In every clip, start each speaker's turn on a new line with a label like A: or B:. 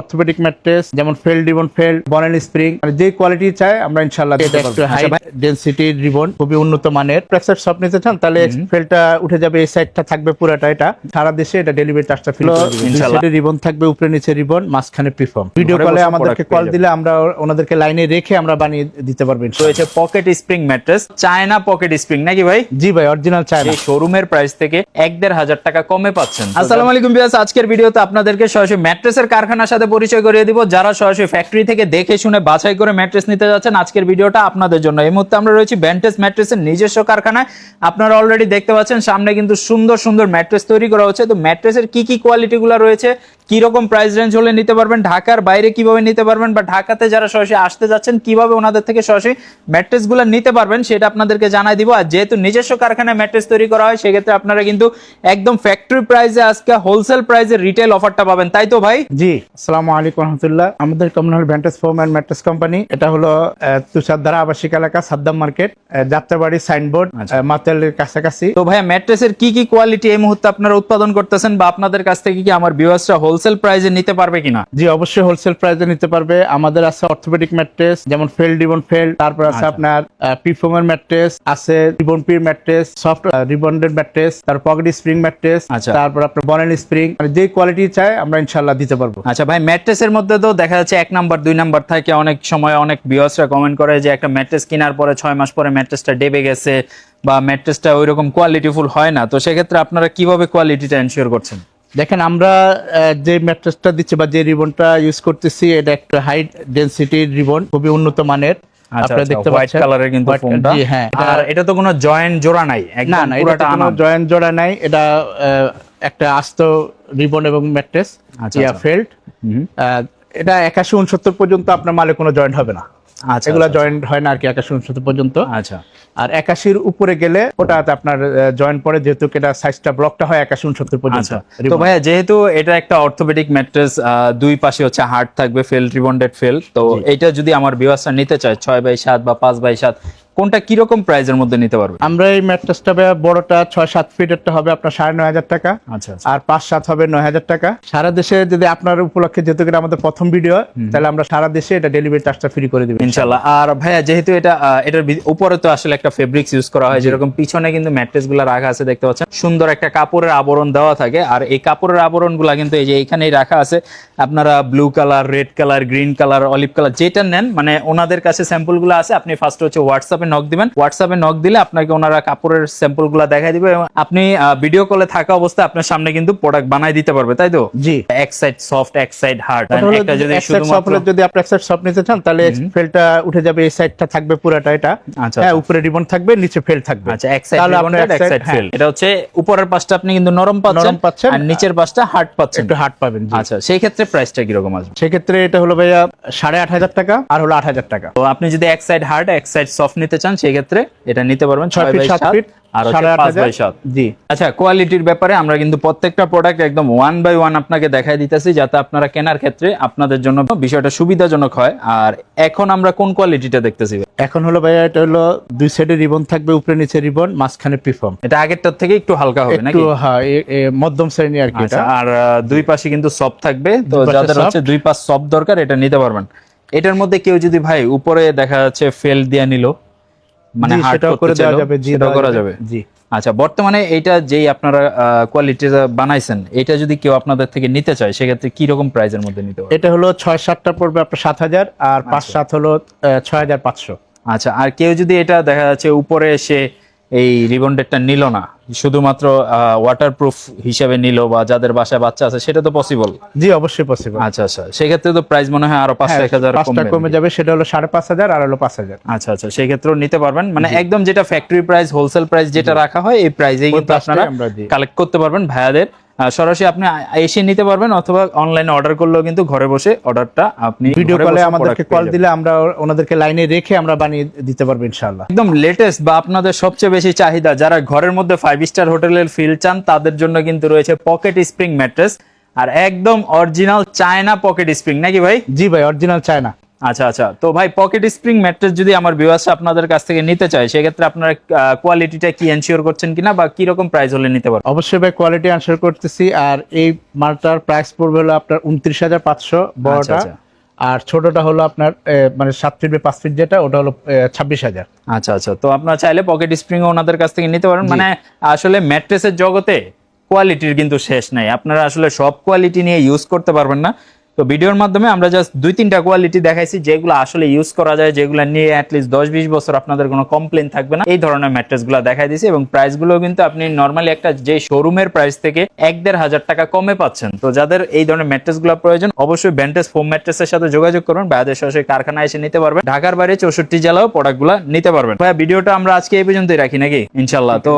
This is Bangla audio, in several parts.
A: অর্থোপেডিক ম্যাট্রেস যেমন ফেল রিবন ফেল বনেল স্প্রিং যে কোয়ালিটি চাই আমরা ইনশাল্লাহ দিতে পারব। হাই ডেন্সিটি রিবন খুবই উন্নত মানের। প্রেসার সব নিতে চান তাহলে ফেলটা উঠে যাবে এই সাইডটা থাকবে পুরাটা এটা সারা দেশে এটা ডেলিভারি চার্জটা ফ্রি
B: ইনশাল্লাহ।
A: রিবন থাকবে উপরে নিচে রিবন মাঝখানে প্রিফর্ম ভিডিও কলে আমাদেরকে কল দিলে আমরা ওনাদেরকে লাইনে রেখে আমরা বানিয়ে দিতে পারব।
B: রয়েছে pocket spring mattress China pocket spring নাকি ভাই?
A: জি ভাই অরিজিনাল চাই না
B: এই শোরুমের প্রাইস থেকে এক দেড় হাজার টাকা কমে পাচ্ছেন। আসসালামু আলাইকুম বিয়াস আজকের ভিডিওতে আপনাদেরকে সরাসরি ম্যাট্রেসের কারখানার সাথে পরিচয় করিয়ে দিব। যারা সরাসরি ফ্যাক্টরি থেকে দেখে শুনে বাছাই করে ম্যাট্রেস নিতে যাচ্ছেন, আজকের ভিডিওটা আপনাদের জন্য। এই মুহূর্তে আমরা রয়েছি ব্যান্টেস ম্যাট্রেসের নিজস্ব কারখানায়। আপনারা অলরেডি দেখতে পাচ্ছেন, সামনে কিন্তু সুন্দর সুন্দর ম্যাট্রেস তৈরি করা হচ্ছে। তো ম্যাট্রেসের কি কি কোয়ালিটিগুলো রয়েছে কি রকম প্রাইস রেঞ্জ হলে নিতে পারবেন ঢাকার বাইরে কীভাবে নিতে পারবেন বা ঢাকাতে যারা সরাসরি আসতে যাচ্ছেন কীভাবে ওনাদের থেকে সরাসরি ম্যাট্রেসগুলো নিতে পারবেন সেটা আপনাদেরকে জানাই দিব। আর যেহেতু নিজস্ব কারখানায় ম্যাট্রেস তৈরি করা হয় সেক্ষেত্রে আপনারা কিন্তু একদম ফ্যাক্টরি প্রাইসে আজকে হোলসেল প্রাইসে রিটেল অফারটা পাবেন। তাই তো ভাই?
A: জি আসসালামু আলাইকুম রহমতুল্লাহ। আমাদের কোম্পানি হলো ভ্যান্টাস ফোম অ্যান্ড ম্যাট্রেস কোম্পানি এটা হলো তুষারধারা আবাসিক এলাকা সাদ্দাম মার্কেট যাত্রাবাড়ি সাইনবোর্ড
B: আচ্ছা।
A: মাতালের কাছাকাছি।
B: তো ভাইয়া ম্যাট্রেসের কি কি কোয়ালিটি এই মুহূর্তে আপনারা উৎপাদন করতেছেন বা আপনাদের কাছ থেকে কি আমার ভিউয়ার্সরা হোলসেল প্রাইসে নিতে পারবে কিনা?
A: জি অবশ্যই হোলসেল প্রাইসে নিতে পারবে। আমাদের আছে অর্থোপেডিক ম্যাট্রেস যেমন ফেল রিবন ফেল তারপর আছে
B: আচ্ছা।
A: আপনার পিফোমের ম্যাট্রেস আছে রিবন পির ম্যাট্রেস সফট রিবন্ডেড ম্যাট্রেস তার পকেট স্প্রিং ম্যাট্রেস। তারপর আপনার বনেল স্প্রিং যে কোয়ালিটি চাই আমরা ইনশাল্লাহ দিতে পারব।
B: আচ্ছা ভাই ম্যাট্রেসের মধ্যে তো দেখা যাচ্ছে এক নাম্বার দুই নাম্বার থাকে। অনেক সময় অনেক ভিউয়ার্সরা কমেন্ট করে যে একটা ম্যাট্রেস কেনার পরে ছয় মাস পরে ম্যাট্রেসটা ডেবে গেছে বা ম্যাট্রেসটা ওইরকম কোয়ালিটিফুল হয় না। তো সেক্ষেত্রে আপনারা কীভাবে কোয়ালিটিটা এনশিওর করছেন?
A: দেখেন আমরা যে ম্যাট্রেসটা দিচ্ছি বা যে রিবনটা ইউজ করতেছি এটা একটা হাই ডেন্সিটি রিবন খুবই উন্নত মানের। আপনারা দেখতে
B: হোয়াইট
A: পাচ্ছেন।
B: কালারের কিন্তু ফোনটা।
A: হ্যাঁ।
B: আর এটা তো কোনো জয়েন্ট জোড়া নাই
A: না না এটা কোনো জয়েন্ট জোড়া নাই। এটা একটা আস্ত রিবন এবং ম্যাট্রেস
B: আচ্ছা,
A: ইয়া
B: আচ্ছা।
A: ফেল্ট এটা একাশি উনসত্তর পর্যন্ত আপনার মালে কোনো জয়েন্ট হবে না।
B: আচ্ছা
A: এগুলা
B: আচ্ছা,
A: জয়েন্ট হয় না আর কি একাশি উনসত্তর পর্যন্ত।
B: আচ্ছা।
A: আর একাশির উপরে গেলে ওটাতে আপনার জয়েন্ট পরে যেহেতু এটা সাইজটা ব্লকটা হয় একাশি উনসত্তর পর্যন্ত।
B: আচ্ছা। তো ভাইয়া যেহেতু এটা একটা অর্থোপেডিক ম্যাট্রেস দুই পাশে হচ্ছে হার্ট থাকবে ফেল রিবন্ডেড ফেল তো এটা যদি আমার বিভাসটা নিতে চায় ছয় বাই সাত বা পাঁচ বাই সাত কোনটা কীরকম প্রাইজের মধ্যে নিতে পারবে
A: আমরা এই ম্যাট্রেসটা বড়টা ছয় সাত ফিটেরটা হবে আপনার সাড়ে নয় হাজার টাকা।
B: আচ্ছা আচ্ছা।
A: আর পাঁচ সাত হবে নয় হাজার টাকা। সারা দেশে যদি আপনার উপলক্ষে যেহেতু আমাদের প্রথম ভিডিও তাহলে আমরা সারা দেশে এটা ডেলিভারি চার্জটা ফ্রি করে দিবেন
B: ইনশাল্লাহ আর ভাইয়া যেহেতু এটা এটার উপরে তো আসলে একটা ফেব্রিক্স ইউজ করা হয় যেরকম পিছনে কিন্তু ম্যাট্রেসগুলা রাখা আছে দেখতে পাচ্ছেন। সুন্দর একটা কাপড়ের আবরণ দেওয়া থাকে। আর এই কাপড়ের আবরণগুলা কিন্তু এই যে এখানেই রাখা আছে। আপনারা blue colour red colour green colour olive colour যেটা নেন মানে ওনাদের কাছে স্যাম্পলগুলো আছে আপনি ফার্স্ট হচ্ছে হোয়াটসঅ্যাপে নক দিবেন। হোয়াটসঅ্যাপে নক দিলে আপনাকে ওনারা কাপড়ের স্যাম্পলগুলা দেখাই দিবে এবং আপনি ভিডিও কলে থাকা অবস্থায় আপনার সামনে কিন্তু প্রোডাক্ট বানাই দিতে পারবে তাই তো?
A: জি।
B: এক সাইড সফট এক সাইড হার্ড একটা যদি শুধুমাত্র
A: যদি আপনি এক সাইড সফট নিতে চান তাহলে ফেলটা উঠে যাবে এই সাইডটা থাকবে পুরাটা এটা।
B: আচ্ছা,
A: হ্যাঁ
B: আচ্ছা।
A: উপরে রিবন থাকবে নিচে ফেল থাকবে।
B: আচ্ছা এক সাইড
A: তাহলে আপনার
B: এক সাইড
A: হ্যাঁ,
B: ফেল এটা হচ্ছে উপরের পাশটা আপনি কিন্তু নরম পাচ্ছেন
A: নরম পাচ্ছেন,
B: আর নিচের পাশটা হার্ড পাচ্ছেন।
A: একটু হার্ড পাবেন জি।
B: আচ্ছা সেই ক্ষেত্রে প্রাইসটা কি রকম আসবে?
A: সেক্ষেত্রে এটা হলো ভাইয়া সাড়ে আট হাজার টাকা আর হলো আট হাজার টাকা।
B: তো আপনি যদি এক সাইড হার্ড এক সাইড সফট নিতে চান সেই ক্ষেত্রে এটা নিতে পারবেন
A: ছয় ফিট
B: বাই
A: সাত ফিট
B: আর পাঁচ বাই সাত।
A: জি।
B: আচ্ছা কোয়ালিটির ব্যাপারে আমরা কিন্তু প্রত্যেকটা প্রোডাক্ট একদম ওয়ান বাই ওয়ান আপনাকে দেখাই দিতেছি যাতে আপনারা কেনার ক্ষেত্রে আপনাদের জন্য বিষয়টা সুবিধাজনক হয়। আর এখন আমরা কোন কোয়ালিটিটা দেখতেছি?
A: এখন হলো ভাইয়া এটা হলো দুই সাইডে রিবন থাকবে উপরে নিচে রিবন মাঝখানে প্রিফর্ম
B: এটা আগেরটার থেকে একটু হালকা হবে নাকি?
A: হ্যাঁ মধ্যম শ্রেণি আর কি
B: আচ্ছা
A: এটা
B: আর দুই পাশে কিন্তু সব থাকবে তো যাদের হচ্ছে দুই পাশ সব দরকার এটা নিতে পারবেন। এটার মধ্যে কেউ যদি ভাই উপরে দেখা যাচ্ছে ফেল দিয়ে নিল মানে
A: সেটাও
B: করে
A: দেওয়া যাবে জি
B: করা যাবে
A: জি।
B: আচ্ছা বর্তমানে এটা যেই আপনারা কোয়ালিটি বানাইছেন এটা যদি কেউ আপনাদের থেকে নিতে চায় সেক্ষেত্রে কি রকম প্রাইজের মধ্যে নিতে পারবে?
A: এটা হলো ছয় সাতটা পড়বে আপনার সাত হাজার আর পাঁচ সাত হলো ছয় হাজার পাঁচশো।
B: আচ্ছা আর কেউ যদি এটা দেখা যাচ্ছে উপরে এসে এই রিবন্ডেডটা নিল না। শুধুমাত্র ওয়াটারপ্রুফ হিসেবে নিল বা যাদের বাসায় বাচ্চা আছে সেটা তো পসিবল
A: জি অবশ্যই পসিবল
B: আচ্ছা আচ্ছা। সেক্ষেত্রে তো প্রাইস মনে হয় আরও পাঁচ এক হাজার
A: কমে যাবে সেটা হলো সাড়ে পাঁচ হাজার আর হলো পাঁচ হাজার।
B: আচ্ছা আচ্ছা। সেই ক্ষেত্রেও নিতে পারবেন। মানে একদম যেটা ফ্যাক্টরি প্রাইস হোলসেল প্রাইস যেটা রাখা হয় এই প্রাইসেই কিন্তু আপনারা কালেক্ট করতে পারবেন ভাইয়াদের। সরাসরি আপনি এসে নিতে পারবেন অথবা অনলাইনে অর্ডার করলেও কিন্তু ঘরে বসে অর্ডারটা আপনি
A: ভিডিও কলে আমাদেরকে কল দিলে আমরা ওনাদেরকে লাইনে রেখে আমরা বানিয়ে দিতে পারব ইনশাল্লাহ
B: যাবেন। একদম লেটেস্ট বা আপনাদের সবচেয়ে বেশি চাহিদা যারা ঘরের মধ্যে ফাইভ স্টার হোটেলের ফিল চান তাদের জন্য কিন্তু রয়েছে পকেট স্প্রিং ম্যাট্রেস আর একদম অরিজিনাল চায়না পকেট স্প্রিং নাকি ভাই?
A: জি ভাই অরিজিনাল চায়না
B: আচ্ছা আচ্ছা। তো ভাই পকেট স্প্রিং ম্যাট্রেস যদি আমার ভিউয়ার্স আপনাদের কাছ থেকে নিতে চায় সেক্ষেত্রে আপনারা কোয়ালিটিটা কি এনশিওর করছেন কিনা বা কি রকম প্রাইস হলে নিতে পারবেন?
A: অবশ্যই ভাই কোয়ালিটি আনসার করতেছি। আর এই মালটার প্রাইস পড়বে হলো আপনার উনত্রিশ হাজার পাঁচশো বড়টা।
B: আচ্ছা।
A: আর ছোটটা হলো আপনার মানে সাত ফিট বাই পাঁচ ফিট যেটা ওটা হলো ছাব্বিশ হাজার।
B: আচ্ছা আচ্ছা। তো আপনারা চাইলে পকেট স্প্রিং ওনাদের কাছ থেকে নিতে পারেন মানে আসলে ম্যাট্রেসের জগতে কোয়ালিটির কিন্তু শেষ নাই। আপনারা আসলে সব কোয়ালিটি নিয়ে ইউজ করতে পারবেন না। তো ভিডিওর মাধ্যমে আমরা জাস্ট দুই তিনটা কোয়ালিটি দেখাইছি যেগুলো আসলে ইউজ করা যায় যেগুলো নিয়ে অ্যাটলিস্ট দশ বিশ বছর আপনাদের কোনো কমপ্লেন থাকবে না। এই ধরনের ম্যাট্রেসগুলো দেখাই দিয়েছি এবং প্রাইসগুলো কিন্তু আপনি নর্মালি একটা যে শোরুমের প্রাইস থেকে এক দেড় হাজার টাকা কমে পাচ্ছেন। তো যাদের এই ধরনের ম্যাট্রেসগুলো প্রয়োজন অবশ্যই ব্যান্টেজ ফোম ম্যাট্রেসের সাথে যোগাযোগ করুন বাইরের সরাসরি কারখানায় এসে নিতে পারবেন। ঢাকার বাইরে চৌষট্টি জেলাও প্রোডাক্টগুলো নিতে পারবেন। ভাইয়া ভিডিওটা আমরা আজকে এই পর্যন্তই রাখি নাকি? ইনশাল্লাহ তো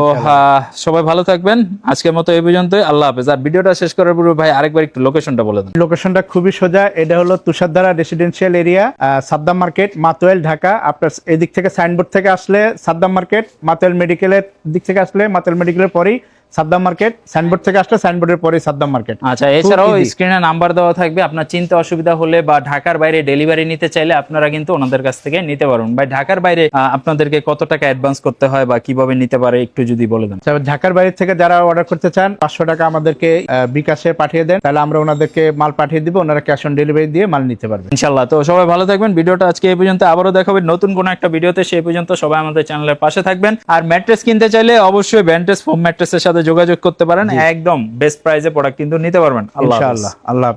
B: সবাই ভালো থাকবেন। আজকের মতো এই পর্যন্তই। আল্লাহ হাফেজ। আর ভিডিওটা শেষ করার পূর্বে ভাই আরেকবার একটু লোকেশনটা বলে দেন।
A: লোকেশনটা খুবই সোজা, এটা হলো Tushardhara residential area Saddam market, Matuail, Dhaka. আপনার এদিক থেকে সাইনবোর্ড থেকে আসলে সাদ্দাম মার্কেট, মাতোয়েল মেডিকেলের দিক থেকে আসলে মাতোয়েল মেডিকেলের পরেই সাদ্দাম মার্কেট সাইনবোর্ড থেকে আসলে সাইনবোর্ডের পরেই সাদ্দাম মার্কেট।
B: আচ্ছা এছাড়াও স্ক্রিনে নাম্বার দেওয়া থাকবে আপনার চিন্তা অসুবিধা হলে বা ঢাকার বাইরে ডেলিভারি নিতে চাইলে আপনারা কিন্তু ওনাদের কাছ থেকে নিতে পারবেন ভাই ঢাকার বাইরে আপনাদেরকে কত টাকা অ্যাডভান্স করতে হয় বা কীভাবে নিতে পারে একটু যদি বলে দেন।
A: আচ্ছা, ঢাকার বাইরে থেকে যারা অর্ডার করতে চান পাঁচশো টাকা আমাদেরকে বিকাশে পাঠিয়ে দেন। তাহলে আমরা ওনাদেরকে মাল পাঠিয়ে দিব ওনারা ক্যাশ অন ডেলিভারি দিয়ে মাল নিতে পারবেন।
B: ইনশাল্লাহ তো সবাই ভালো থাকবেন ভিডিওটা আজকে এই পর্যন্ত আবারও দেখাবেন নতুন কোনো একটা ভিডিওতে সেই পর্যন্ত সবাই আমাদের চ্যানেলের পাশে থাকবেন। আর ম্যাট্রেস কিনতে চাইলে অবশ্যই ব্যান্টেস ফোম ম্যাট্রেসের সাথে যোগাযোগ করতে পারেন। একদম বেস্ট প্রাইসে প্রোডাক্ট কিন্তু নিতে পারবেন। আল্লাহ
A: আল্লাহ আল্লাহ